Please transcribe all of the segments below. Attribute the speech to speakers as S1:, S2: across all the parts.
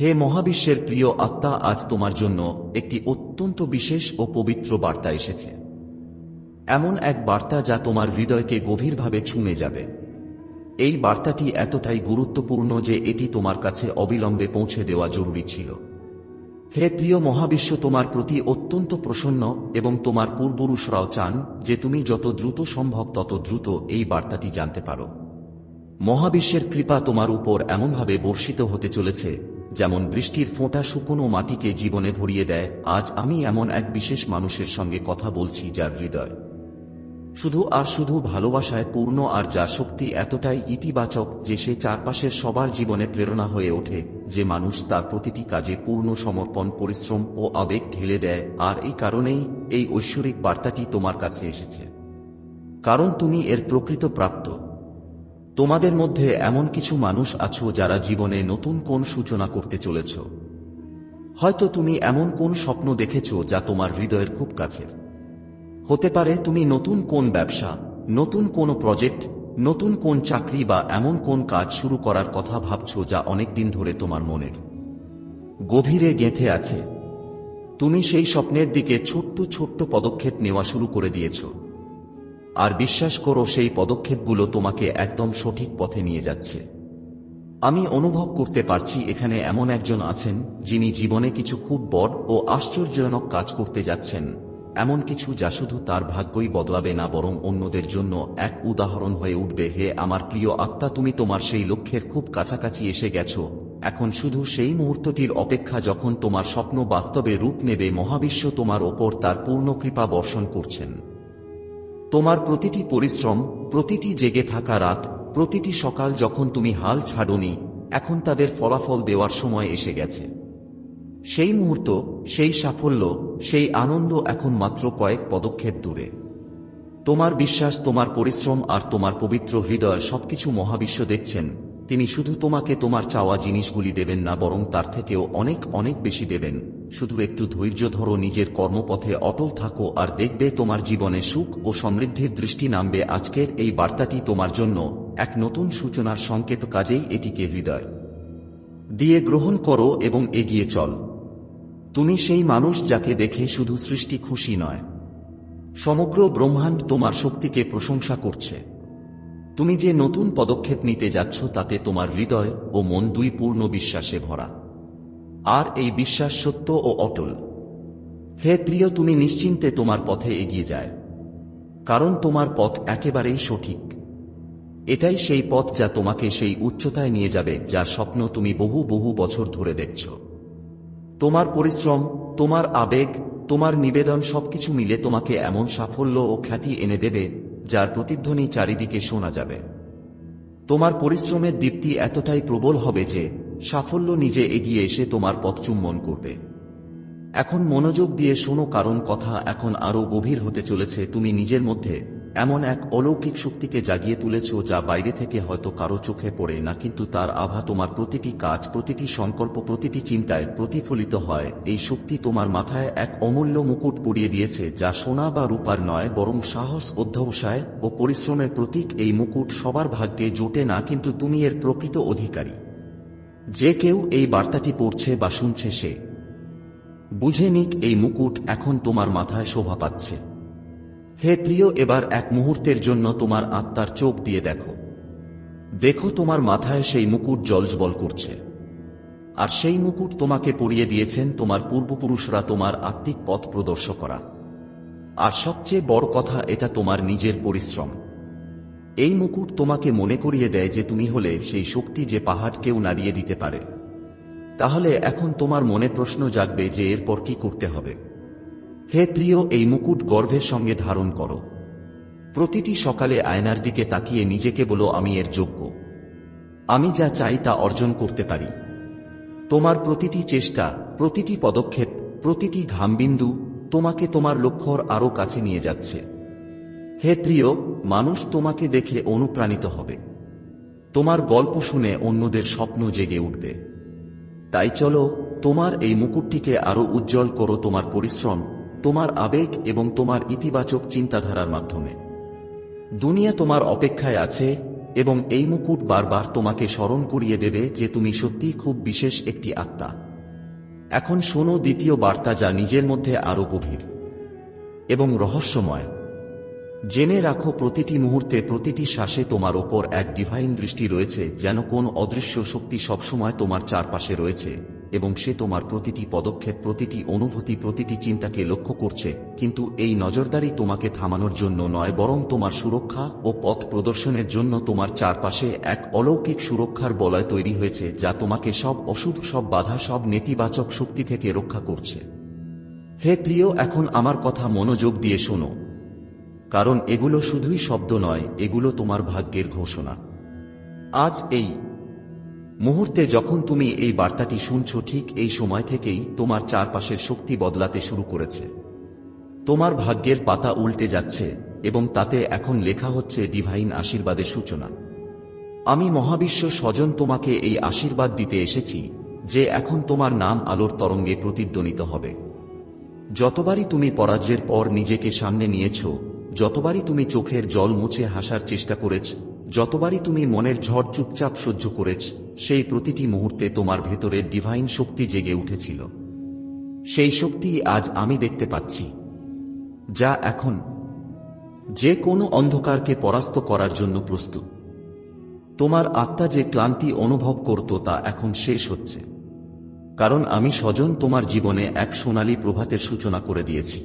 S1: হে মহাবিশ্বের প্রিয় আত্মা, আজ তোমার জন্য একটি অত্যন্ত বিশেষ ও পবিত্র বার্তা এসেছে। এমন এক বার্তা যা তোমার হৃদয়কে গভীরভাবে ছুঁয়ে যাবে। এই বার্তাটি এতটাই গুরুত্বপূর্ণ যে এটি তোমার কাছে অবিলম্বে পৌঁছে দেওয়া জরুরি ছিল। হে প্রিয় মহাবিশ্ব, তোমার প্রতি অত্যন্ত প্রসন্ন এবং তোমার পূর্বপুরুষরাও চান যে তুমি যত দ্রুত সম্ভব তত দ্রুত এই বার্তাটি জানতে পারো। মহাবিশ্বের কৃপা তোমার উপর এমনভাবে বর্ষিত হতে চলেছে যেমন বৃষ্টির ফোঁটা শুকনো মাটিকে জীবনে ভরিয়ে দেয়, আজ আমি এমন এক বিশেষ মানুষের সঙ্গে কথা বলছি যার হৃদয়। শুধু আর শুধু ভালোবাসায় পূর্ণ আর যার শক্তি এতটাই ইতিবাচক যে সে চারপাশের সবার জীবনে প্রেরণা হয়ে ওঠে, যে মানুষ তার প্রতিটি কাজে পূর্ণ সমর্পণ, পরিশ্রম ও আবেগ ঢেলে দেয়, আর এই কারণেই এই ঐশ্বরিক বার্তাটি তোমার কাছে এসেছে। কারণ তুমি এর প্রকৃত প্রাপ্ত। তোমাদের মধ্যে এমন কিছু মানুষ আছো যারা জীবনে নতুন কোন সূচনা করতে চলেছ। হয়তো তুমি এমন কোন স্বপ্ন দেখেছ যা তোমার হৃদয়ের খুব কাছের। হতে পারে তুমি নতুন কোন ব্যবসা, নতুন কোন প্রজেক্ট, নতুন কোন চাকরি বা এমন কোন কাজ শুরু করার কথা ভাবছ যা অনেকদিন ধরে তোমার মনের। গভীরে গেঁথে আছে। তুমি সেই স্বপ্নের দিকে ছোট্ট ছোট্ট পদক্ষেপ নেওয়া শুরু করে দিয়েছ। আর বিশ্বাস করো, সেই পদক্ষেপগুলো তোমাকে একদম সঠিক পথে নিয়ে যাচ্ছে। আমি অনুভব করতে পারছি, এখানে এমন একজন আছেন, যিনি জীবনে কিছু খুব বড় ও আশ্চর্যজনক কাজ করতে যাচ্ছেন। এমন কিছু যা শুধু তার ভাগ্যই বদলাবে না, বরং অন্যদের জন্য এক উদাহরণ হয়ে উঠবে, হে আমার প্রিয় আত্মা, তুমি তোমার সেই লক্ষ্যের খুব কাছাকাছি এসে গেছ। এখন শুধু সেই মুহূর্তটির অপেক্ষা যখন তোমার স্বপ্ন বাস্তবে রূপ নেবে, মহাবিশ্ব তোমার ওপর তার পূর্ণ কৃপা বর্ষণ করছেন। তোমার প্রতিটি পরিশ্রম, প্রতিটি জেগে থাকা রাত, প্রতিটি সকাল যখন তুমি হাল ছাড়নি, এখন তাদের ফলাফল দেওয়ার সময় এসে গেছে। সেই মুহূর্ত, সেই সাফল্য, সেই আনন্দ এখন মাত্র কয়েক পদক্ষেপ দূরে। তোমার বিশ্বাস, তোমার পরিশ্রম আর তোমার পবিত্র হৃদয় সবকিছু মহাবিশ্ব দেখছেন। তিনি শুধু তোমাকে তোমার চাওয়া জিনিসগুলি দেবেন না, বরং তার থেকেও অনেক অনেক বেশি দেবেন। শুধু একটু ধৈর্য ধরো, নিজের কর্মপথে অটল থাকো আর দেখবে তোমার জীবনে সুখ ও সমৃদ্ধির দৃষ্টি নামবে আজকের এই বার্তাটি তোমার জন্য এক নতুন সূচনার সংকেত কাজেই এটিকে হৃদয় দিয়ে গ্রহণ করো এবং এগিয়ে চল। তুমি সেই মানুষ যাকে দেখে শুধু সৃষ্টি খুশি নয়, সমগ্র ব্রহ্মাণ্ড তোমার শক্তিকে প্রশংসা করছে। তুমি যে নতুন পদক্ষেপ নিতে যাচ্ছ তাতে তোমার হৃদয় ও মন দুই পূর্ণ বিশ্বাসে ভরা। আর এই বিশ্বাস সত্য ও অটল। হে প্রিয়, তুমি নিশ্চিন্তে তোমার পথে এগিয়ে যায়, কারণ তোমার পথ একেবারেই সঠিক। এটাই সেই পথ যা তোমাকে সেই উচ্চতায় নিয়ে যাবে, যার স্বপ্ন তুমি বহু বহু বছর ধরে দেখছ। তোমার পরিশ্রম, তোমার আবেগ, তোমার নিবেদন সবকিছু মিলে তোমাকে এমন সাফল্য ও খ্যাতি এনে দেবে, যার প্রতিধ্বনি চারিদিকে শোনা যাবে। তোমার পরিশ্রমের দীপ্তি এতটাই প্রবল হবে যে সাফল্য নিজে এগিয়ে এসে তোমার পথ চুম্বন করবে। এখন মনোযোগ দিয়ে শোনো কারণ কথা এখন আরও গভীর হতে চলেছে, তুমি নিজের মধ্যে এমন এক অলৌকিক শক্তিকে জাগিয়ে তুলেছ যা বাইরে থেকে হয়তো কারও চোখে পড়ে না, কিন্তু তার আভা তোমার প্রতিটি কাজ, প্রতিটি সংকল্প, প্রতিটি চিন্তায় প্রতিফলিত হয়। এই শক্তি তোমার মাথায় এক অমূল্য মুকুট পরিয়ে দিয়েছে, যা সোনা বা রূপার নয়, বরং সাহস, অধ্যবসায় ও পরিশ্রমের প্রতীক। এই মুকুট সবার ভাগ্যে জোটে না, কিন্তু তুমি এর প্রকৃত অধিকারী। যে কেউ এই বার্তাটি পড়ছে বা শুনছে সে। বুঝে নিক, এই মুকুট এখন তোমার মাথায় শোভা পাচ্ছে। হে প্রিয়, এবার এক মুহূর্তের জন্য তোমার আত্মার চোখ দিয়ে দেখো। দেখো তোমার মাথায় সেই মুকুট জলজবল করছে। আর সেই মুকুট তোমাকে পরিয়ে দিয়েছেন তোমার পূর্বপুরুষরা তোমার আত্মিক পথ প্রদর্শ করা। আর সবচেয়ে বড় কথা, এটা তোমার নিজের পরিশ্রম। এই মুকুট তোমাকে মনে করিয়ে দেয় যে তুমি হলে সেই শক্তি যে পাহাড় কেউ নাড়িয়ে দিতে পারে। তাহলে এখন তোমার মনে প্রশ্ন জাগবে যে এরপর কি করতে হবে। হে প্রিয় এই মুকুট গর্ভের সঙ্গে ধারণ করো। প্রতিটি সকালে আয়নার দিকে তাকিয়ে নিজেকে বলো, আমি এর যোগ্য। আমি যা চাই তা অর্জন করতে পারি। তোমার প্রতিটি চেষ্টা, প্রতিটি পদক্ষেপ, প্রতিটি ঘামবিন্দু তোমাকে তোমার লক্ষ্যর আরও কাছে নিয়ে যাচ্ছে। হে প্রিয়, মানুষ তোমাকে দেখে অনুপ্রাণিত হবে। তোমার গল্প শুনে অন্যদের স্বপ্ন জেগে উঠবে। তাই চলো, তোমার এই মুকুটটিকে আরও উজ্জ্বল করো, তোমার পরিশ্রম তোমার আবেগ এবং তোমার ইতিবাচক চিন্তাধারার মাধ্যমে। দুনিয়া তোমার অপেক্ষায় আছে এবং এই মুকুট বারবার তোমাকে স্মরণ করিয়ে দেবে যে তুমি সত্যিই খুব বিশেষ একটি আত্মা। এখন শোনো দ্বিতীয় বার্তা যা নিজের মধ্যে আরও গভীর। এবং রহস্যময়। জেনে রাখো প্রতিটি মুহূর্তে প্রতিটি শ্বাসে তোমার ওপর এক ডিভাইন দৃষ্টি রয়েছে যেন কোন অদৃশ্য শক্তি সবসময় তোমার চারপাশে রয়েছে। এবং সে তোমার প্রতিটি পদক্ষেপ, প্রতিটি অনুভূতি, প্রতিটি চিন্তাকে লক্ষ্য করছে। কিন্তু এই নজরদারি তোমাকে থামানোর জন্য নয়, বরং তোমার সুরক্ষা ও পথ প্রদর্শনের জন্য তোমার চারপাশে এক অলৌকিক সুরক্ষার বলয় তৈরি হয়েছে, যা তোমাকে সব অশুভ সব বাধা, সব নেতিবাচক শক্তি থেকে রক্ষা করছে। হে প্রিয়, এখন আমার কথা মনোযোগ দিয়ে শোনো। কারণ এগুলো শুধুই শব্দ নয়, এগুলো তোমার ভাগ্যের ঘোষণা। আজ এই মুহূর্তে যখন তুমি এই বার্তাটি শুনছ, ঠিক এই সময় থেকেই তোমার চারপাশের শক্তি বদলাতে শুরু করেছে। তোমার ভাগ্যের পাতা উল্টে যাচ্ছে এবং তাতে এখন লেখা হচ্ছে ডিভাইন আশীর্বাদের সূচনা। আমি মহাবিশ্ব স্বজন তোমাকে এই আশীর্বাদ দিতে এসেছি যে এখন তোমার নাম আলোর তরঙ্গে প্রতিধ্বনিত হবে। যতবারই তুমি পরাজয়ের পর নিজেকে সামনে নিয়েছ, যতবারই তুমি চোখের জল মুছে হাসার চেষ্টা করেছ, যতবারই তুমি মনের ঝড় চুপচাপ সহ্য করেছ সেই প্রতিটি মুহূর্তে তোমার ভেতরের ডিভাইন শক্তি জেগে উঠেছিল। সেই শক্তি আজ আমি দেখতে পাচ্ছি, যা এখন যে কোনো অন্ধকারকে পরাস্ত করার জন্য প্রস্তুত। তোমার আত্মা যে ক্লান্তি অনুভব করত তা এখন শেষ হচ্ছে, কারণ আমি স্বজন তোমার জীবনে এক সোনালী প্রভাতের সূচনা করে দিয়েছি।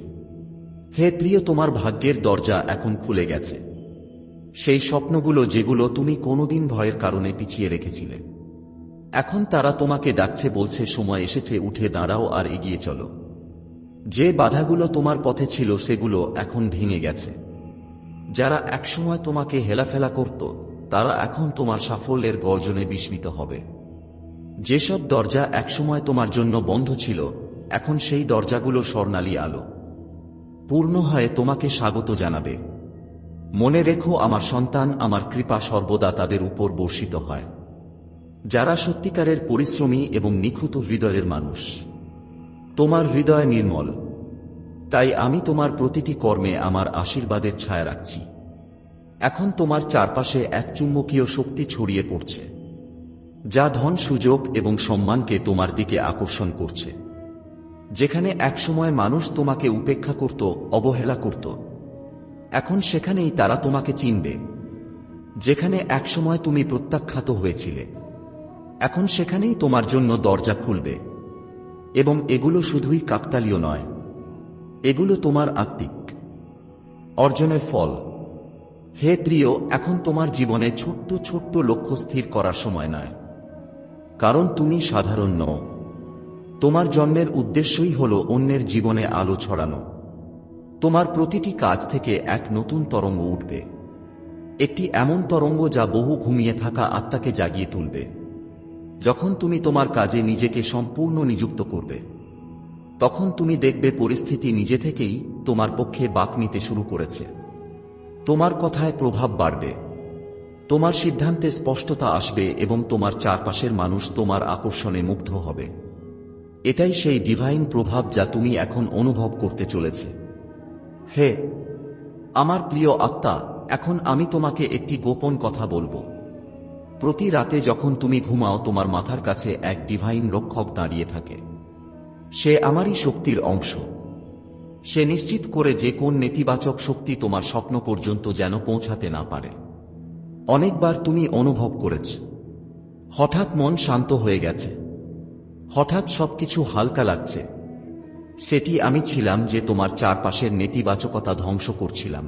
S1: হে প্রিয়, তোমার ভাগ্যের দরজা এখন খুলে গেছে। সেই স্বপ্নগুলো যেগুলো তুমি কোনোদিন ভয়ের কারণে পিছিয়ে রেখেছিলে। এখন তারা তোমাকে ডাকছে, বলছে, সময় এসেছে, উঠে দাঁড়াও আর এগিয়ে চলো। যে বাধাগুলো তোমার পথে ছিল, সেগুলো এখন ভেঙে গেছে। যারা একসময় তোমাকে হেলাফেলা করত, তারা এখন তোমার সাফল্যের গর্জনে বিস্মিত হবে। যেসব দরজা একসময় তোমার জন্য বন্ধ ছিল, এখন সেই দরজাগুলো স্বর্ণালী আলো। পূর্ণ হয়ে তোমাকে স্বাগত জানাবে। মনে রেখো, আমার সন্তান, আমার কৃপা সর্বদা তাদের উপর বর্ষিত হয়। যারা সত্যিকারের পরিশ্রমী এবং নিখুঁত হৃদয়ের মানুষ। তোমার হৃদয় নির্মল। তাই আমি তোমার প্রতিটি কর্মে আমার আশীর্বাদের ছায়া রাখছি। এখন তোমার চারপাশে এক চুম্বকীয় শক্তি ছড়িয়ে পড়ছে, যা ধন, সুযোগ এবং সম্মানকে তোমার দিকে আকর্ষণ করছে। যেখানে একসময় মানুষ তোমাকে উপেক্ষা করত, অবহেলা করত, এখন সেখানেই তারা তোমাকে চিনবে, যেখানে একসময় তুমি প্রত্যাখ্যাত হয়েছিলে। এখন সেখানেই তোমার জন্য দরজা খুলবে। এবং এগুলো শুধুই কাকতালীয় নয়, এগুলো তোমার আত্মিক। অর্জনের ফল। হে প্রিয়, এখন তোমার জীবনে ছোট্ট ছোট্ট লক্ষ্য স্থির করার সময় নয়, কারণ তুমি সাধারণ নও। তোমার জন্মের উদ্দেশ্যই হল অন্যের জীবনে আলো ছড়ানো। তোমার প্রতিটি কাজ থেকে এক নতুন তরঙ্গ উঠবে। একটি এমন তরঙ্গ যা বহু ঘুমিয়ে থাকা আত্মাকে জাগিয়ে তুলবে। যখন তুমি তোমার কাজে নিজেকে সম্পূর্ণ নিযুক্ত করবে, তখন তুমি দেখবে পরিস্থিতি নিজে থেকেই তোমার পক্ষে বাক নিতে শুরু করেছে। তোমার কথায় প্রভাব বাড়বে। তোমার সিদ্ধান্তে স্পষ্টতা আসবে এবং তোমার চারপাশের মানুষ তোমার আকর্ষণে মুগ্ধ হবে। এটাই সেই ডিভাইন প্রভাব যা তুমি এখন অনুভব করতে চলেছে। হে, আমার প্রিয় আত্মা, এখন আমি তোমাকে একটি গোপন কথা বলব। প্রতি রাতে যখন তুমি ঘুমাও, তোমার মাথার কাছে এক ডিভাইন রক্ষক দাঁড়িয়ে থাকে। সে আমারই শক্তির অংশ। সে নিশ্চিত করে যে কোন নেতিবাচক শক্তি তোমার স্বপ্ন পর্যন্ত যেন পৌঁছাতে না পারে। অনেকবার তুমি অনুভব করেছ। হঠাৎ মন শান্ত হয়ে গেছে। হঠাৎ সবকিছু হালকা লাগছে। সেটি আমি ছিলাম যে তোমার চারপাশের নেতিবাচকতা ধ্বংস করছিলাম।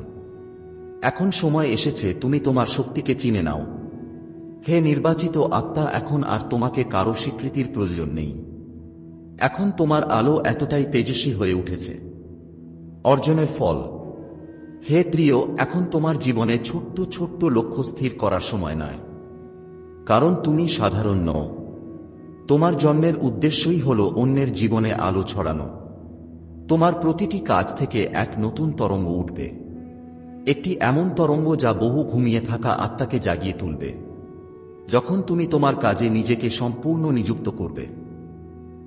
S1: এখন সময় এসেছে, তুমি তোমার শক্তিকে চিনে নাও। হে নির্বাচিত আত্মা, এখন আর তোমাকে কারও স্বীকৃতির প্রয়োজন নেই। এখন তোমার আলো এতটাই তেজস্বী হয়ে উঠেছে। অর্জনের ফল। হে প্রিয়, এখন তোমার জীবনে ছোট্ট ছোট্ট লক্ষ্য স্থির করার সময় নয়। কারণ তুমি সাধারণ নও। তোমার জন্মের উদ্দেশ্যই হল অন্যের জীবনে আলো ছড়ানো। তোমার প্রতিটি কাজ থেকে এক নতুন তরঙ্গ উঠবে। একটি এমন তরঙ্গ যা বহু ঘুমিয়ে থাকা আত্মাকে জাগিয়ে তুলবে। যখন তুমি তোমার কাজে নিজেকে সম্পূর্ণ নিযুক্ত করবে,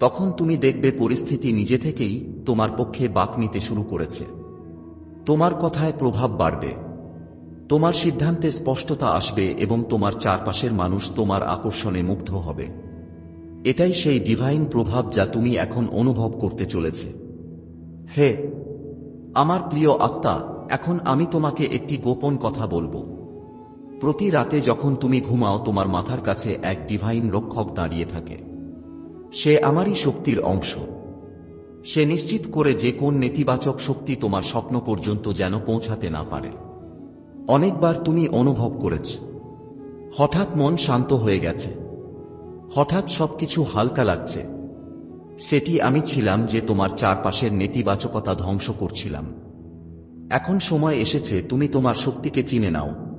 S1: তখন তুমি দেখবে পরিস্থিতি নিজে থেকেই তোমার পক্ষে বাক নিতে শুরু করেছে। তোমার কথায় প্রভাব বাড়বে, তোমার সিদ্ধান্তে স্পষ্টতা আসবে এবং তোমার চারপাশের মানুষ তোমার আকর্ষণে মুগ্ধ হবে। এটাই সেই ডিভাইন প্রভাব যা তুমি এখন অনুভব করতে চলেছে। হে, আমার প্রিয় আত্মা, এখন আমি তোমাকে একটি গোপন কথা বলব। প্রতি রাতে যখন তুমি ঘুমাও, তোমার মাথার কাছে এক ডিভাইন রক্ষক দাঁড়িয়ে থাকে। সে আমারই শক্তির অংশ। সে নিশ্চিত করে যে কোন নেতিবাচক শক্তি তোমার স্বপ্ন পর্যন্ত যেন পৌঁছাতে না পারে। অনেকবার তুমি অনুভব করেছ। হঠাৎ মন শান্ত হয়ে গেছে। হঠাৎ সবকিছু হালকা লাগছে। সেটি আমি ছিলাম যে তোমার চারপাশের নেতিবাচকতা ধ্বংস করছিলাম। এখন সময় এসেছে, তুমি তোমার শক্তিকে চিনে নাও।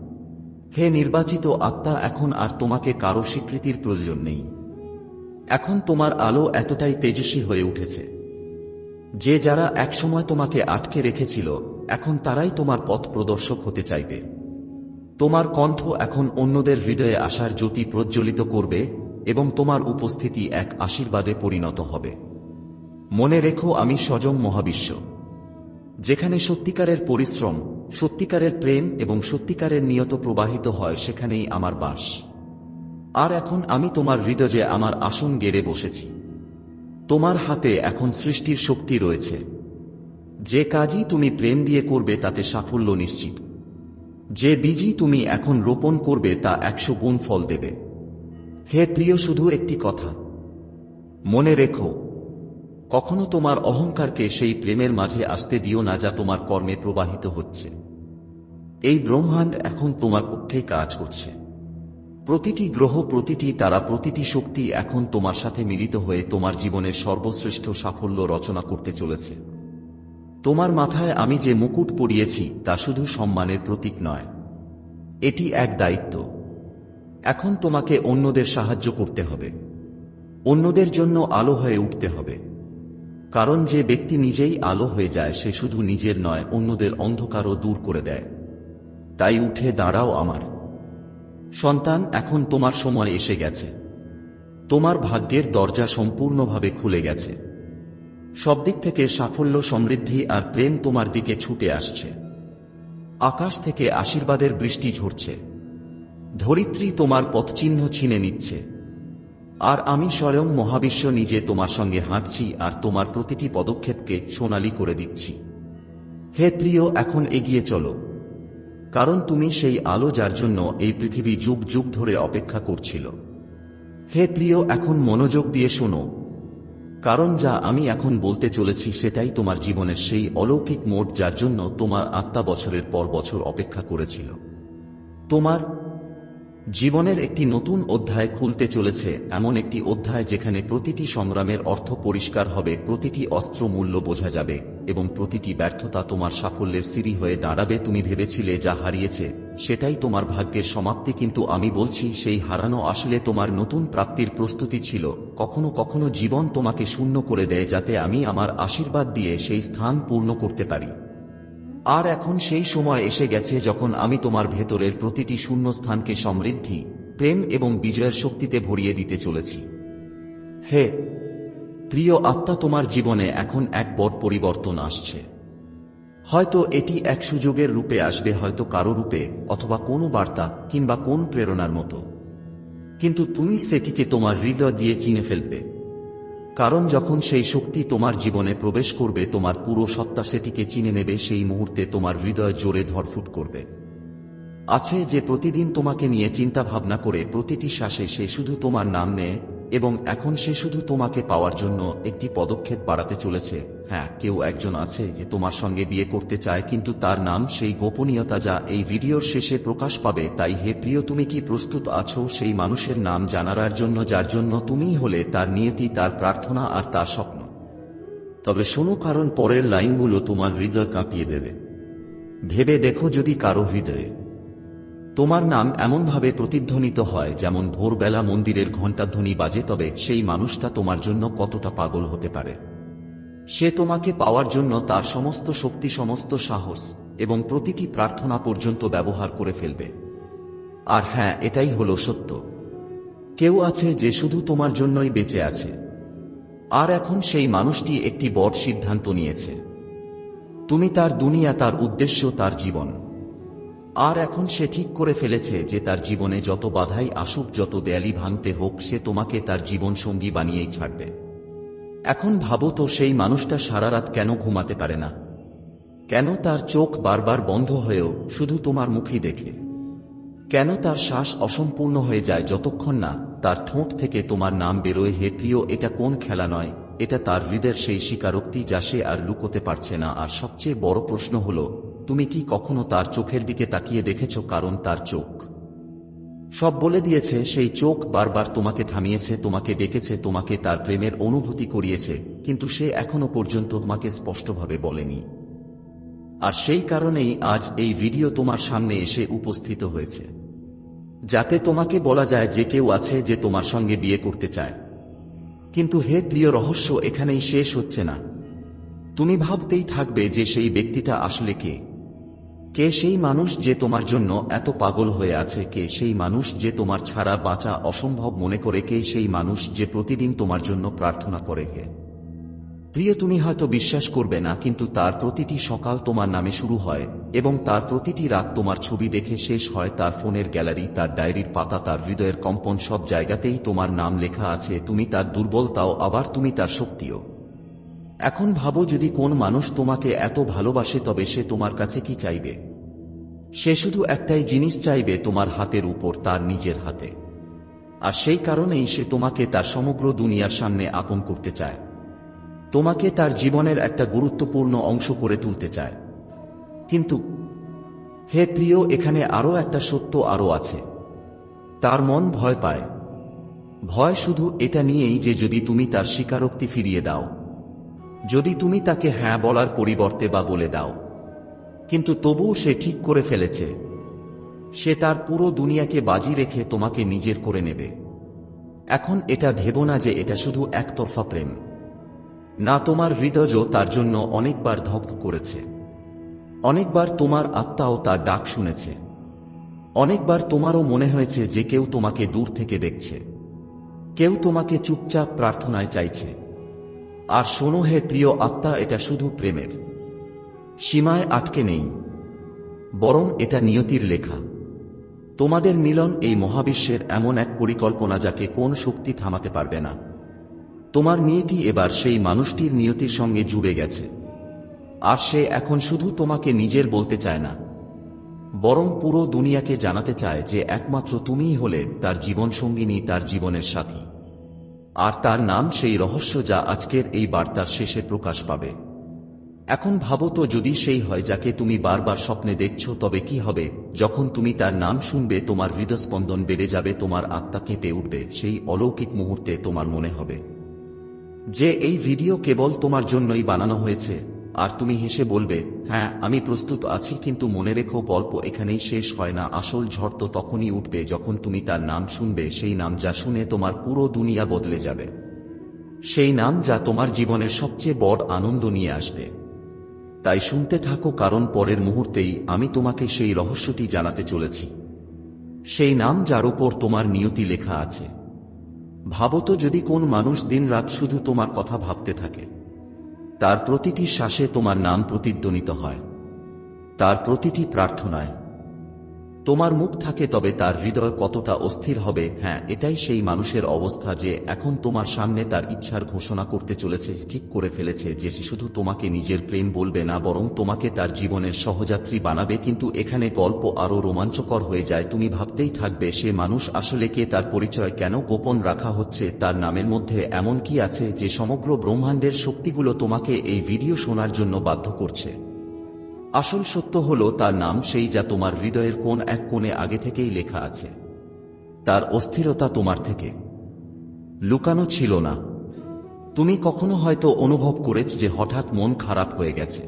S1: হে নির্বাচিত আত্মা, এখন আর তোমাকে কারও স্বীকৃতির প্রয়োজন নেই। এখন তোমার আলো এতটাই তেজস্বী হয়ে উঠেছে। যে যারা একসময় তোমাকে আটকে রেখেছিল, এখন তারাই তোমার পথ প্রদর্শক হতে চাইবে। তোমার কণ্ঠ এখন অন্যদের হৃদয়ে আসার জ্যোতি প্রজ্বলিত করবে এবং তোমার উপস্থিতি এক আশীর্বাদে পরিণত হবে। মনে রেখো, আমি স্বজম মহাবিশ্ব। যেখানে সত্যিকারের পরিশ্রম সত্যিকারের প্রেম এবং সত্যিকারের নিয়ত প্রবাহিত হয় সেখানেই আমার বাস। আর এখন আমি তোমার হৃদয়ে আমার আসন গেড়ে বসেছি। তোমার হাতে এখন সৃষ্টির শক্তি রয়েছে। যে কাজই তুমি প্রেম দিয়ে করবে তাতে সাফল্য নিশ্চিত। যে বীজই তুমি এখন রোপণ করবে তা একশো গুণ ফল দেবে। হে প্রিয়, শুধু একটি কথা। মনে রেখো কখনো তোমার অহংকারকে সেই প্রেমের মাঝে আসতে দিও না যা তোমার কর্মে প্রবাহিত হচ্ছে। এই ব্রহ্মাণ্ড এখন তোমার পক্ষে কাজ করছে। প্রতিটি গ্রহ, প্রতিটি তারা, প্রতিটি শক্তি এখন তোমার সাথে মিলিত হয়ে তোমার জীবনের সর্বশ্রেষ্ঠ সাফল্য রচনা করতে চলেছে। তোমার মাথায় আমি যে মুকুট পরিয়েছি, তা শুধু সম্মানের প্রতীক নয়। এটি এক দায়িত্ব। এখন তোমাকে অন্যদের সাহায্য করতে হবে। অন্যদের জন্য আলো হয়ে উঠতে হবে। কারণ যে ব্যক্তি নিজেই আলো হয়ে যায়, সে শুধু নিজের নয়, অন্যদের অন্ধকারও দূর করে দেয়। তাই উঠে দাঁড়াও আমার। সন্তান, এখন তোমার সময় এসে গেছে। তোমার ভাগ্যের দরজা সম্পূর্ণভাবে খুলে গেছে। সব দিক থেকে সাফল্য, সমৃদ্ধি আর প্রেম তোমার দিকে ছুটে আসছে। আকাশ থেকে আশীর্বাদের বৃষ্টি ঝরছে। ধরিত্রী তোমার পথচিহ্ন ছিনে নিচ্ছে। আর আমি স্বয়ং মহাবিশ্ব নিজে তোমার সঙ্গে হাঁটছি আর তোমার প্রতিটি পদক্ষেপকে সোনালি করে দিচ্ছি। হে প্রিয়, এখন এগিয়ে চলো। কারণ তুমি সেই আলো যার জন্য এই পৃথিবী যুগ যুগ ধরে অপেক্ষা করছিল। হে প্রিয়, এখন মনোযোগ দিয়ে শোনো। কারণ যা আমি এখন বলতে চলেছি সেটাই তোমার জীবনের সেই অলৌকিক মোট যার জন্য তোমার আত্মা বছরের পর বছর অপেক্ষা করেছিল। তোমার জীবনের একটি নতুন অধ্যায় খুলতে চলেছে, এমন একটি অধ্যায় যেখানে প্রতিটি সংগ্রামের অর্থ পরিষ্কার হবে, প্রতিটি অস্ত্র মূল্য বোঝা যাবে, এবং প্রতিটি ব্যর্থতা তোমার সাফল্যের সিঁড়ি হয়ে দাঁড়াবে। তুমি ভেবেছিলে যা হারিয়েছে, সেটাই তোমার ভাগ্যের সমাপ্তি, কিন্তু আমি বলছি, সেই হারানো আসলে তোমার নতুন প্রাপ্তির প্রস্তুতি ছিল। কখনো কখনো জীবন তোমাকে শূন্য করে দেয়, যাতে আমি আমার আশীর্বাদ দিয়ে সেই স্থান পূর্ণ করতে পারি। আর এখন সেই সময় এসে গেছে যখন আমি তোমার ভেতরের প্রতিটি শূন্য স্থানকে সমৃদ্ধি, প্রেম এবং বিজয়ের শক্তিতে ভরিয়ে দিতে চলেছি। হে, প্রিয় আত্মা, তোমার জীবনে এখন এক বড় পরিবর্তন আসছে। হয়তো এটি এক সুযোগের রূপে আসবে, হয়তো কারও রূপে, অথবা কোনো বার্তা কিংবা কোন প্রেরণার মতো। কিন্তু তুমি সেটিকে তোমার হৃদয় দিয়ে চিনে ফেলবে। কারণ যখন সেই শক্তি তোমার জীবনে প্রবেশ করবে, তোমার পুরো সত্তা সেটিকে চিনে নেবে, সেই মুহূর্তে তোমার হৃদয় জোরে ধরফুট করবে। আছে যে প্রতিদিন তোমাকে নিয়ে চিন্তা ভাবনা করে প্রতিটি শ্বাসে সে শুধু তোমার নাম নেয় এবং এখন সে শুধু তোমাকে পাওয়ার জন্য একটি পদক্ষেপ বাড়াতে চলেছে। হ্যাঁ কেউ একজন আছে যে তোমার সঙ্গে বিয়ে করতে চায়, কিন্তু তার নাম সেই গোপনীয়তা যা এই ভিডিওর শেষে প্রকাশ পাবে। তাই হে প্রিয়, তুমি কি প্রস্তুত আছো সেই মানুষের নাম জানার জন্য, যার জন্য তুমিই হলে তার নিয়তি, তার প্রার্থনা আর তার স্বপ্ন। তবে শোনো, কারণ পরের লাইনগুলো তোমার হৃদয় কাঁপিয়ে দেবে। ভেবে দেখো যদি কারও হৃদয়ে। তোমার নাম এমনভাবে প্রতিধ্বনিত হয় যেমন ভোরবেলা মন্দিরের ঘণ্টাধ্বনি বাজে, তবে সেই মানুষটা তোমার জন্য কতটা পাগল হতে পারে। সে তোমাকে পাওয়ার জন্য তার সমস্ত শক্তি, সমস্ত সাহস এবং প্রতিটি প্রার্থনা পর্যন্ত ব্যবহার করে ফেলবে। আর হ্যাঁ এটাই হলো সত্য। কেউ আছে যে শুধু তোমার জন্যই বেঁচে আছে। আর এখন সেই মানুষটি একটি বড় সিদ্ধান্ত নিয়েছে। তুমি তার দুনিয়া, তার উদ্দেশ্য, তার জীবন। আর এখন সে ঠিক করে ফেলেছে যে তার জীবনে যত বাধাই আসুক, যত দেয়ালি ভাঙতে হোক, সে তোমাকে তার জীবন সঙ্গী বানিয়েই ছাড়বে। এখন ভাবো তো সেই মানুষটা সারা রাত কেন ঘুমাতে পারে না? কেন তার চোখ বারবার বন্ধ হয়েও শুধু তোমার মুখই দেখে? কেন তার শ্বাস অসম্পূর্ণ হয়ে যায় যতক্ষণ না তার ঠোঁট থেকে তোমার নাম বেরোয়, হে প্রিয়, এটা কোন খেলা নয়? এটা তার হৃদয়ের সেই স্বীকারোক্তি যা সে আর লুকোতে পারছে না। আর সবচেয়ে বড় প্রশ্ন হল তুমি কি কখনো তার চোখের দিকে তাকিয়ে দেখেছ কারণ তার চোখ? সব বলে দিয়েছে, সেই চোখ বারবার তোমাকে থামিয়েছে, তোমাকে ডেকেছে, তোমাকে তার প্রেমের অনুভূতি করিয়েছে, কিন্তু সে এখনও পর্যন্ত তোমাকে স্পষ্টভাবে বলেনি। আর সেই কারণেই আজ এই ভিডিও তোমার সামনে এসে উপস্থিত হয়েছে। যাতে তোমাকে বলা যায় যে কেউ আছে যে তোমার সঙ্গে বিয়ে করতে চায়। কিন্তু হে প্রিয় রহস্য, এখানেই শেষ হচ্ছে না। তুমি ভাবতেই থাকবে যে সেই ব্যক্তিটা আসলে কে। কে সেই মানুষ যে তোমার জন্য এত পাগল হয়ে আছে? কে সেই মানুষ যে তোমার ছাড়া বাঁচা অসম্ভব মনে করে? কে সেই মানুষ যে প্রতিদিন তোমার জন্য প্রার্থনা করে হে? প্রিয়, তুমি হয়তো বিশ্বাস করবে না, কিন্তু তার প্রতিটি সকাল তোমার নামে শুরু হয়, এবং তার প্রতিটি রাত তোমার ছবি দেখে শেষ হয়। তার ফোনের গ্যালারি, তার ডায়েরির পাতা, তার হৃদয়ের কম্পন সব জায়গাতেই তোমার নাম লেখা আছে। তুমি তার দুর্বলতাও, আবার তুমি তার শক্তিও। এখন ভাবো যদি কোন মানুষ তোমাকে এত ভালোবাসে তবে সে তোমার কাছে কি চাইবে? সে শুধু একটাই জিনিস চাইবে তোমার হাতের উপর, তার নিজের হাতে। আর সেই কারণেই সে তোমাকে তার সমগ্র দুনিয়ার সামনে আপন করতে চায়। তোমাকে তার জীবনের একটা গুরুত্বপূর্ণ অংশ করে তুলতে চায়। কিন্তু হে প্রিয়, এখানে আরও একটা সত্য আরও আছে। তার মন ভয় পায়। ভয় শুধু এটা নিয়েই যে যদি তুমি তার স্বীকারোক্তি ফিরিয়ে দাও। যদি তুমি তাকে হ্যাঁ বলার পরিবর্তে বা বলে দাও। কিন্তু তবুও সে ঠিক করে ফেলেছে। সে তার পুরো দুনিয়াকে বাজি রেখে তোমাকে নিজের করে নেবে। এখন এটা ভেব না যে এটা শুধু একতরফা প্রেম। না তোমার হৃদয়ও তার জন্য অনেকবার ধপ করেছে। অনেকবার তোমার আত্মাও তার ডাক শুনেছে। অনেকবার তোমারও মনে হয়েছে যে কেউ তোমাকে দূর থেকে দেখছে। কেউ তোমাকে চুপচাপ প্রার্থনায় চাইছে। আর শোনো হে প্রিয় আত্মা, এটা শুধু প্রেমের। সীমায় আটকে নেই, বরং এটা নিয়তির লেখা। তোমাদের মিলন এই মহাবিশ্বের এমন এক পরিকল্পনা যাকে কোন শক্তি থামাতে পারবে না। তোমার নিয়তি এবার সেই মানুষটির নিয়তির সঙ্গে জুড়ে গেছে। আর সে এখন শুধু তোমাকে নিজের বলতে চায় না, বরং পুরো দুনিয়াকে জানাতে চায় যে একমাত্র তুমিই হলে তার জীবন সঙ্গিনী তার জীবনের সাথী। আর তার নাম সেই রহস্য যা আজকের এই বার্তার শেষে প্রকাশ পাবে। এখন ভাবো তো যদি সেই হয় যাকে তুমি বারবার স্বপ্নে দেখছ, তবে কি হবে? যখন তুমি তার নাম শুনবে, তোমার হৃদস্পন্দন বেড়ে যাবে, তোমার আত্মা কেঁপে উঠবে। সেই অলৌকিক মুহূর্তে তোমার মনে হবে। যে এই ভিডিও কেবল তোমার জন্যই বানানো হয়েছে আর তুমি হেসে বলবে হ্যাঁ আমি প্রস্তুত আছি, কিন্তু মনে রেখো গল্প এখানেই শেষ হয় না। আসল ঝড় তো তখনই উঠবে যখন তুমি তার নাম শুনবে, সেই নাম যা শুনে তোমার পুরো দুনিয়া বদলে যাবে। সেই নাম যা তোমার জীবনের সবচেয়ে বড় আনন্দ নিয়ে আসবে। তাই শুনতে থাকো, কারণ পরের মুহূর্তেই আমি তোমাকে সেই রহস্যটি জানাতে চলেছি। সেই নাম যার উপর তোমার নিয়তি লেখা আছে। ভাবো তো যদি কোন মানুষ দিন রাত শুধু তোমার কথা ভাবতে থাকে। তার প্রতিটি শ্বাসে তোমার নাম প্রতিধ্বনিত হয়। তার প্রতিটি প্রার্থনায় তোমার মুখ থাকে তবে তার হৃদয় কতটা অস্থির হবে? হ্যাঁ এটাই সেই মানুষের অবস্থা যে এখন তোমার সামনে তার ইচ্ছার ঘোষণা করতে চলেছে, ঠিক করে ফেলেছে যে সে শুধু তোমাকে নিজের প্রেম বলবে না, বরং তোমাকে তার জীবনের সহযাত্রী বানাবে। কিন্তু এখানে গল্প আরও রোমাঞ্চকর হয়ে যায়। তুমি ভাবতেই থাকবে, সে মানুষ আসলে কে, তার পরিচয় কেন গোপন রাখা হচ্ছে, তার নামের মধ্যে এমন কি আছে যে সমগ্র ব্রহ্মাণ্ডের শক্তিগুলো তোমাকে এই ভিডিও শোনার জন্য বাধ্য করছে। আসল সত্য হল তার নাম সেই যা তোমার হৃদয়ের কোন এক কোণে আগে থেকেই লেখা আছে। তার অস্থিরতা তোমার থেকে। লুকানো ছিল না। তুমি কখনো হয়তো অনুভব করেছ যে হঠাৎ মন খারাপ হয়ে গেছে।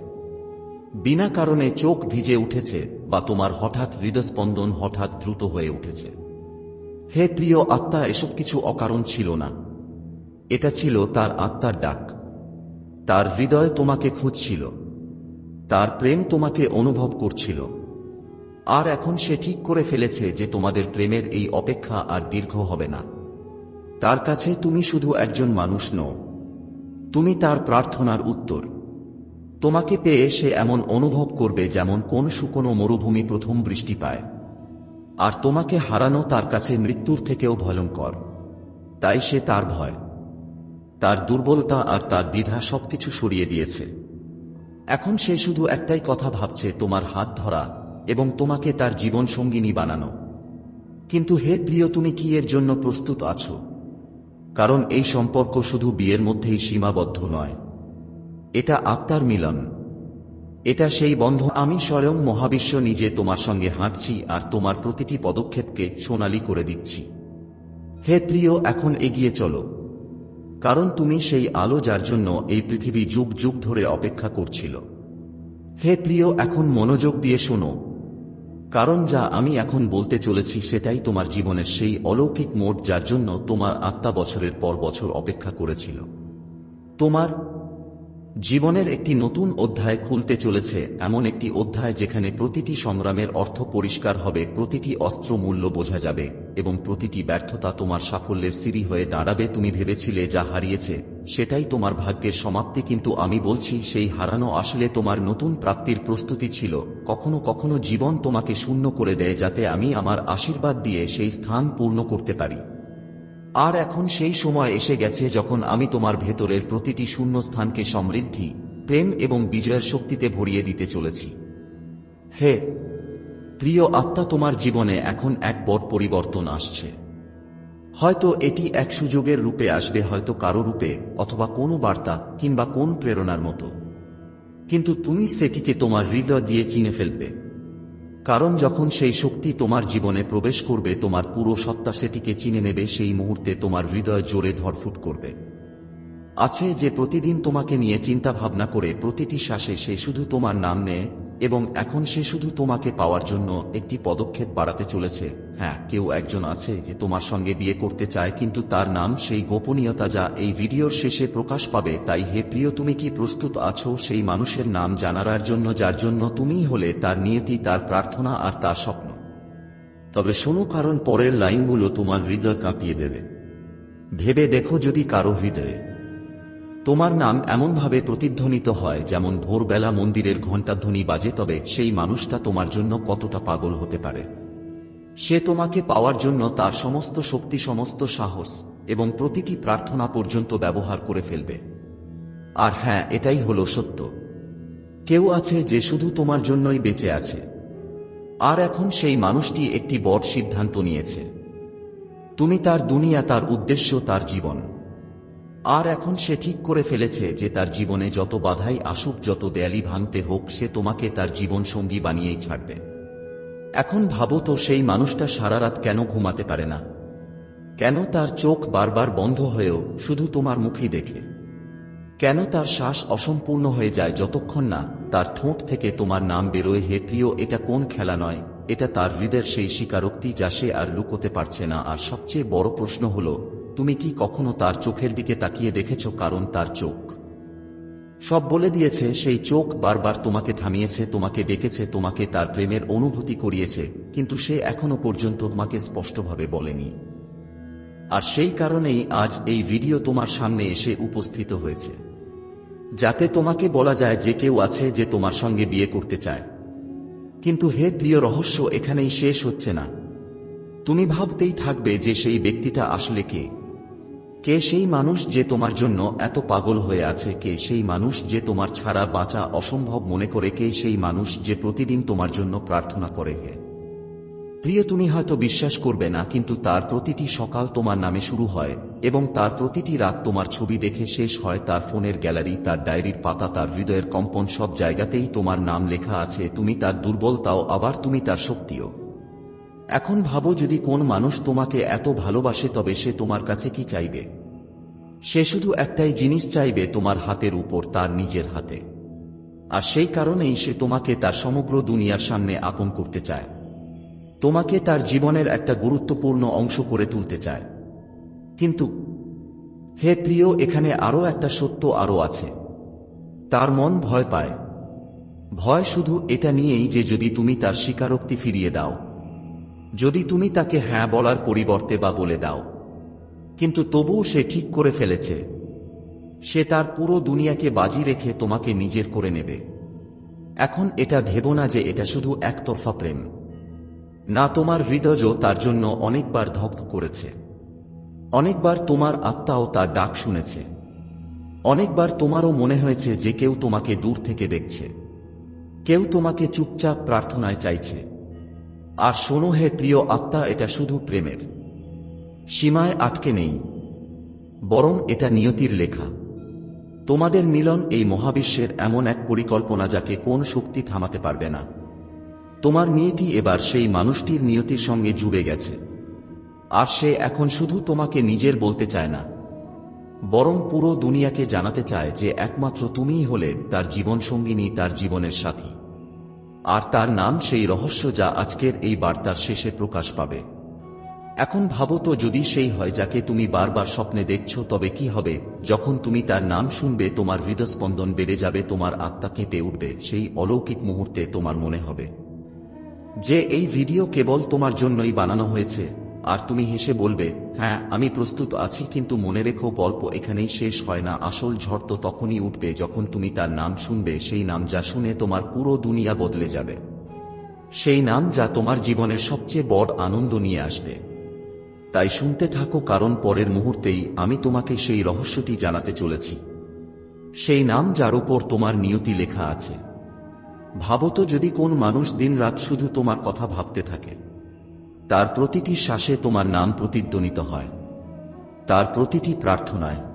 S1: বিনা কারণে চোখ ভিজে উঠেছে বা তোমার হঠাৎ হৃদস্পন্দন হঠাৎ দ্রুত হয়ে উঠেছে। হে প্রিয় আত্মা, এসব কিছু অকারণ ছিল না। এটা ছিল তার আত্মার ডাক। তার হৃদয় তোমাকে খুঁজছিল। তার প্রেম তোমাকে অনুভব করছিল। আর এখন সে ঠিক করে ফেলেছে যে তোমাদের প্রেমের এই অপেক্ষা আর দীর্ঘ হবে না। তার কাছে তুমি শুধু একজন মানুষ নও। তুমি তার প্রার্থনার উত্তর। তোমাকে পেয়ে সে এমন অনুভব করবে যেমন কোন শুকনো মরুভূমি প্রথম বৃষ্টি পায়। আর তোমাকে হারানো তার কাছে মৃত্যুর থেকেও ভয়ঙ্কর। তাই সে তার ভয়, তার দুর্বলতা আর তার দ্বিধা সবকিছু সরিয়ে দিয়েছে। এখন সে শুধু একটাই কথা ভাবছে, তোমার হাত ধরা এবং তোমাকে তার জীবন সঙ্গিনী বানানো। কিন্তু হে প্রিয়, তুমি কি এর জন্য প্রস্তুত আছো? কারণ এই সম্পর্ক শুধু বিয়ের মধ্যেই সীমাবদ্ধ নয়। এটা আত্মার মিলন। এটা সেই বন্ধ। আমি স্বয়ং মহাবিশ্ব নিজে তোমার সঙ্গে হাঁটছি আর তোমার প্রতিটি পদক্ষেপকে সোনালি করে দিচ্ছি। হে প্রিয়, এখন এগিয়ে চলো। কারণ তুমি সেই আলো যার জন্য এই পৃথিবী যুগ যুগ ধরে অপেক্ষা করছিল। হে প্রিয়, এখন মনোযোগ দিয়ে শোনো। কারণ যা আমি এখন বলতে চলেছি সেটাই তোমার জীবনের সেই অলৌকিক মোড় যার জন্য তোমার আত্মা বছরের পর বছর অপেক্ষা করেছিল। তোমার জীবনের একটি নতুন অধ্যায় খুলতে চলেছে, এমন একটি অধ্যায় যেখানে প্রতিটি সংগ্রামের অর্থ পরিষ্কার হবে, প্রতিটি অস্ত্র মূল্য বোঝা যাবে, এবং প্রতিটি ব্যর্থতা তোমার সাফল্যের সিঁড়ি হয়ে দাঁড়াবে। তুমি ভেবেছিলে যা হারিয়েছে, সেটাই তোমার ভাগ্যের সমাপ্তি, কিন্তু আমি বলছি, সেই হারানো আসলে তোমার নতুন প্রাপ্তির প্রস্তুতি ছিল। কখনো কখনো জীবন তোমাকে শূন্য করে দেয়, যাতে আমি আমার আশীর্বাদ দিয়ে সেই স্থান পূর্ণ করতে পারি। আর এখন সেই সময় এসে গেছে যখন আমি তোমার ভেতরের প্রতিটি শূন্য স্থানকে সমৃদ্ধি, প্রেম এবং বিজয়ের শক্তিতে ভরিয়ে দিতে চলেছি। হে, প্রিয় আত্মা, তোমার জীবনে এখন এক বড় পরিবর্তন আসছে। হয়তো এটি এক সুযোগের রূপে আসবে, হয়তো কারও রূপে অথবা কোনো বার্তা কিংবা কোন প্রেরণার মতো। কিন্তু তুমি সেটিকে তোমার হৃদয় দিয়ে চিনে ফেলবে। কারণ যখন সেই শক্তি তোমার জীবনে প্রবেশ করবে, তোমার পুরো সত্তা সেটিকে চিনে নেবে, সেই মুহূর্তে তোমার হৃদয় জোরে ধরফুট করবে। আছে যে প্রতিদিন তোমাকে নিয়ে চিন্তা ভাবনা করে, প্রতিটি শ্বাসে সে শুধু তোমার নাম নেয় এবং এখন সে শুধু তোমাকে পাওয়ার জন্য একটি পদক্ষেপ বাড়াতে চলেছে। হ্যাঁ কেউ একজন আছে যে তোমার সঙ্গে বিয়ে করতে চায়, কিন্তু তার নাম সেই গোপনীয়তা যা এই ভিডিওর শেষে প্রকাশ পাবে। তাই হে প্রিয়, তুমি কি প্রস্তুত আছো সেই মানুষের নাম জানার জন্য, যার জন্য তুমিই হলে তার নিয়তি, তার প্রার্থনা আর তার স্বপ্ন? তবে শোনো, কারণ পরের লাইনগুলো তোমার হৃদয় কাঁপিয়ে দেবে। ভেবে দেখো যদি কারও হৃদয়ে। তোমার নাম এমনভাবে প্রতিধ্বনিত হয় যেমন ভোরবেলা মন্দিরের ঘণ্টাধ্বনি বাজে, তবে সেই মানুষটা তোমার জন্য কতটা পাগল হতে পারে। সে তোমাকে পাওয়ার জন্য তার সমস্ত শক্তি, সমস্ত সাহস এবং প্রতিটি প্রার্থনা পর্যন্ত ব্যবহার করে ফেলবে। আর হ্যাঁ এটাই হলো সত্য। কেউ আছে যে শুধু তোমার জন্যই বেঁচে আছে। আর এখন সেই মানুষটি একটি বড় সিদ্ধান্ত নিয়েছে। তুমি তার দুনিয়া, তার উদ্দেশ্য, তার জীবন। আর এখন সে ঠিক করে ফেলেছে যে তার জীবনে যত বাধাই আসুক, যত দেয়ালি ভাঙতে হোক, সে তোমাকে তার জীবন সঙ্গী বানিয়েই ছাড়বে। এখন ভাবো তো সেই মানুষটা সারা রাত কেন ঘুমাতে পারে না? কেন তার চোখ বারবার বন্ধ হয়েও শুধু তোমার মুখই দেখে? কেন তার শ্বাস অসম্পূর্ণ হয়ে যায় যতক্ষণ না তার ঠোঁট থেকে তোমার নাম বেরোয়, হে প্রিয়, এটা কোন খেলা নয়? এটা তার হৃদয়ের সেই স্বীকারোক্তি যা সে আর লুকোতে পারছে না। আর সবচেয়ে বড় প্রশ্ন হল তুমি কি কখনো তার চোখের দিকে তাকিয়ে দেখেছ কারণ তার চোখ? সব বলে দিয়েছে, সেই চোখ বারবার তোমাকে থামিয়েছে, তোমাকে ডেকেছে, তোমাকে তার প্রেমের অনুভূতি করিয়েছে, কিন্তু সে এখনও পর্যন্ত তোমাকে স্পষ্টভাবে বলেনি। আর সেই কারণেই আজ এই ভিডিও তোমার সামনে এসে উপস্থিত হয়েছে। যাতে তোমাকে বলা যায় যে কেউ আছে যে তোমার সঙ্গে বিয়ে করতে চায়। কিন্তু হে প্রিয় রহস্য, এখানেই শেষ হচ্ছে না। তুমি ভাবতেই থাকবে যে সেই ব্যক্তিটা আসলে কে। কে সেই মানুষ যে তোমার জন্য এত পাগল হয়ে আছে? কে সেই মানুষ যে তোমার ছাড়া বাঁচা অসম্ভব মনে করে? কে সেই মানুষ যে প্রতিদিন তোমার জন্য প্রার্থনা করে? হে প্রিয়, তুমি হয়তো বিশ্বাস করবে না, কিন্তু তার প্রতিটি সকাল তোমার নামে শুরু হয়, এবং তার প্রতিটি রাত তোমার ছবি দেখে শেষ হয়। তার ফোনের গ্যালারি, তার ডায়েরির পাতা, তার হৃদয়ের কম্পন সব জায়গাতেই তোমার নাম লেখা আছে। তুমি তার দুর্বলতাও, আবার তুমি তার শক্তিও। এখন ভাবো যদি কোন মানুষ তোমাকে এত ভালোবাসে তবে সে তোমার কাছে কি চাইবে? সে শুধু একটাই জিনিস চাইবে তোমার হাতের উপর, তার নিজের হাতে। আর সেই কারণেই সে তোমাকে তার সমগ্র দুনিয়ার সামনে আপন করতে চায়। তোমাকে তার জীবনের একটা গুরুত্বপূর্ণ অংশ করে তুলতে চায়। কিন্তু হে প্রিয়, এখানে আরও একটা সত্য আরও আছে। তার মন ভয় পায়। ভয় শুধু এটা নিয়েই যে যদি তুমি তার স্বীকারোক্তি ফিরিয়ে দাও। যদি তুমি তাকে হ্যাঁ বলার পরিবর্তে বা বলে দাও। কিন্তু তবুও সে ঠিক করে ফেলেছে। সে তার পুরো দুনিয়াকে বাজি রেখে তোমাকে নিজের করে নেবে। এখন এটা ভেবো না যে এটা শুধু একতরফা প্রেম। না তোমার হৃদয়ও তার জন্য অনেকবার ধক করেছে। অনেকবার তোমার আত্মাও তার ডাক শুনেছে। অনেকবার তোমারও মনে হয়েছে যে কেউ তোমাকে দূর থেকে দেখছে। কেউ তোমাকে চুপচাপ প্রার্থনায় চাইছে। আর শোনো হে প্রিয় আত্মা, এটা শুধু প্রেমের। সীমায় আটকে নেই, বরং এটা নিয়তির লেখা। তোমাদের মিলন এই মহাবিশ্বের এমন এক পরিকল্পনা যাকে কোন শক্তি থামাতে পারবে না। তোমার নিয়তি এবার সেই মানুষটির নিয়তির সঙ্গে জুড়ে গেছে। আর সে এখন শুধু তোমাকে নিজের বলতে চায় না, বরং পুরো দুনিয়াকে জানাতে চায় যে একমাত্র তুমিই হলে তার জীবন সঙ্গিনী তার জীবনের সাথী। আর তার নাম সেই রহস্য যা আজকের এই বার্তার শেষে প্রকাশ পাবে। এখন ভাবো তো যদি সেই হয় যাকে তুমি বারবার স্বপ্নে দেখছ, তবে কি হবে? যখন তুমি তার নাম শুনবে, তোমার হৃদস্পন্দন বেড়ে যাবে, তোমার আত্মা কেঁপে উঠবে। সেই অলৌকিক মুহূর্তে তোমার মনে হবে। যে এই ভিডিও কেবল তোমার জন্যই বানানো হয়েছে আর তুমি হেসে বলবে হ্যাঁ আমি প্রস্তুত আছি, কিন্তু মনে রেখো গল্প এখানেই শেষ হয় না। আসল ঝড় তো তখনই উঠবে যখন তুমি তার নাম শুনবে, সেই নাম যা শুনে তোমার পুরো দুনিয়া বদলে যাবে। সেই নাম যা তোমার জীবনের সবচেয়ে বড় আনন্দ নিয়ে আসবে। তাই শুনতে থাকো, কারণ পরের মুহূর্তেই আমি তোমাকে সেই রহস্যটি জানাতে চলেছি। সেই নাম যার উপর তোমার নিয়তি লেখা আছে। ভাবো তো যদি কোন মানুষ দিনরাত শুধু তোমার কথা ভাবতে থাকে। তার প্রতিটি শ্বাসে তোমার নাম প্রতিধ্বনিত হয়। তার প্রতিটি প্রার্থনায়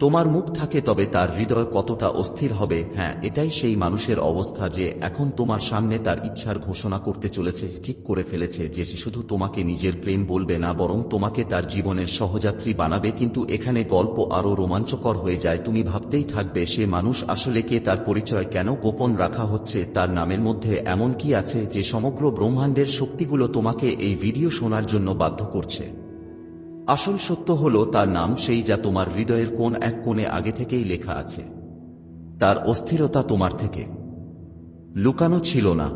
S1: তোমার মুখ থাকে তবে তার হৃদয় কতটা অস্থির হবে? হ্যাঁ এটাই সেই মানুষের অবস্থা যে এখন তোমার সামনে তার ইচ্ছার ঘোষণা করতে চলেছে, ঠিক করে ফেলেছে যে সে শুধু তোমাকে নিজের প্রেম বলবে না, বরং তোমাকে তার জীবনের সহযাত্রী বানাবে। কিন্তু এখানে গল্প আরও রোমাঞ্চকর হয়ে যায়। তুমি ভাবতেই থাকবে, সে মানুষ আসলে কে, তার পরিচয় কেন গোপন রাখা হচ্ছে, তার নামের মধ্যে এমন কি আছে যে সমগ্র ব্রহ্মাণ্ডের শক্তিগুলো তোমাকে এই ভিডিও শোনার জন্য বাধ্য করছে। আসল সত্য হল তার নাম সেই যা তোমার হৃদয়ের কোন এক কোণে আগে থেকেই লেখা আছে। তার অস্থিরতা তোমার থেকে। লুকানো ছিল না।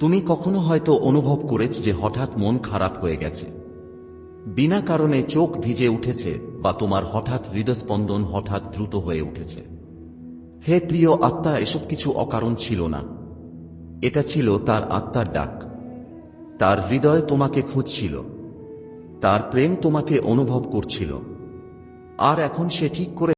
S1: তুমি কখনো হয়তো অনুভব করেছ যে হঠাৎ মন খারাপ হয়ে গেছে। বিনা কারণে চোখ ভিজে উঠেছে বা তোমার হঠাৎ হৃদস্পন্দন হঠাৎ দ্রুত হয়ে উঠেছে। হে প্রিয় আত্মা, এসব কিছু অকারণ ছিল না। এটা ছিল তার আত্মার ডাক। তার হৃদয় তোমাকে খুঁজছিল। তার প্রেম তোমাকে অনুভব করছিল। আর এখন সে ঠিক করে